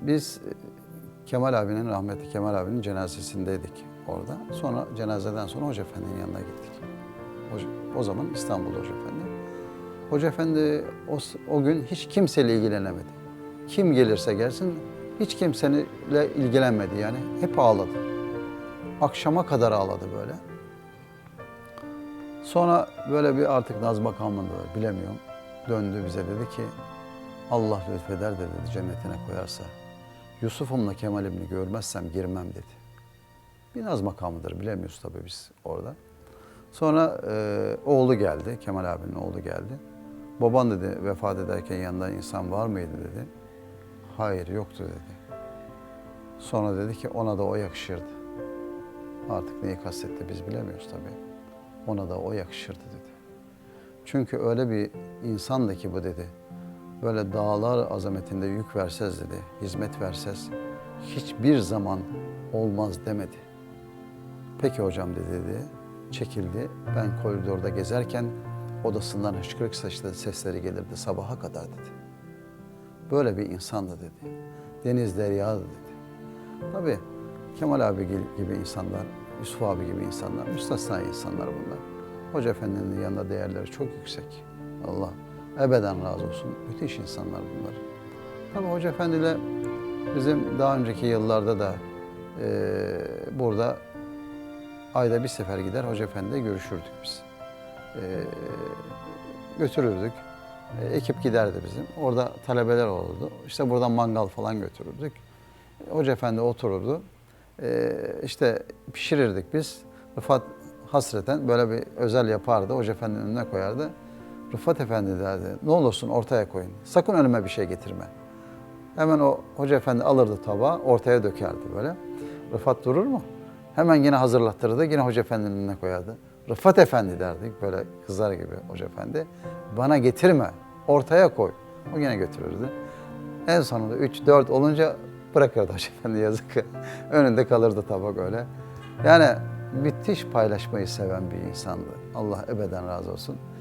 Biz Kemal abinin, rahmetli Kemal abinin cenazesindeydik orada. Sonra cenazeden sonra Hoca Efendi'nin yanına gittik. Hoca, o zaman İstanbul'da Hoca Efendi. Hoca Efendi o, o gün hiç kimseyle ilgilenemedi. Kim gelirse gelsin hiç kimseyle ilgilenmedi yani. Hep ağladı. Akşama kadar ağladı böyle. Sonra böyle bir artık Naz makamında bilemiyorum. Döndü bize dedi ki Allah lütfeder de dedi cennetine koyarsa. Yusuf'umla Kemal'imni görmezsem girmem dedi. Bir Naz makamıdır bilemiyoruz tabii biz orada. Sonra e, oğlu geldi, Kemal abinin oğlu geldi. Baban dedi vefat ederken yanında insan var mıydı dedi. Hayır yoktu dedi. Sonra dedi ki ona da o yakışırdı. Artık neyi kastetti biz bilemiyoruz tabii. Ona da o yakışırdı dedi. Çünkü öyle bir insandı ki bu dedi. Böyle dağlar azametinde yük versez dedi, hizmet versez hiçbir zaman olmaz demedi. Peki hocam dedi, dedi. Çekildi. Ben koridorda gezerken odasından hıçkırık saçlı sesleri gelirdi sabaha kadar dedi. Böyle bir insandı dedi. Deniz deryadı dedi. Tabii Kemal abi gibi insanlar, Yusuf abi gibi insanlar, müstesna insanlar bunlar. Hoca Efendi'nin yanında değerleri çok yüksek. Allah ebeden razı olsun. Müthiş insanlar bunlar. Tabii Hoca Efendi bizim daha önceki yıllarda da eee, burada ayda bir sefer gider Hoca Efendi'yle görüşürdük biz. Eee, götürürdük. E, ekip giderdi bizim. Orada talebeler olurdu. İşte buradan mangal falan götürürdük. Hoca Efendi otururdu. Ee, işte pişirirdik biz. Rıfat hasreten böyle bir özel yapardı. Hoca Efendi'nin önüne koyardı. Rıfat Efendi derdi, ne olursun ortaya koyun. Sakın önüme bir şey getirme. Hemen o Hoca Efendi alırdı tabağı, ortaya dökerdi böyle. Rıfat durur mu? Hemen yine hazırlattırırdı, yine Hoca Efendi'nin önüne koyardı. Rıfat Efendi derdik, böyle kızar gibi Hoca Efendi. Bana getirme, ortaya koy. O yine götürürdü. En sonunda 3-4 olunca bırakırdı Hoca Efendi yazık. Önünde kalırdı tabak öyle. Yani müthiş paylaşmayı seven bir insandı. Allah ebeden razı olsun.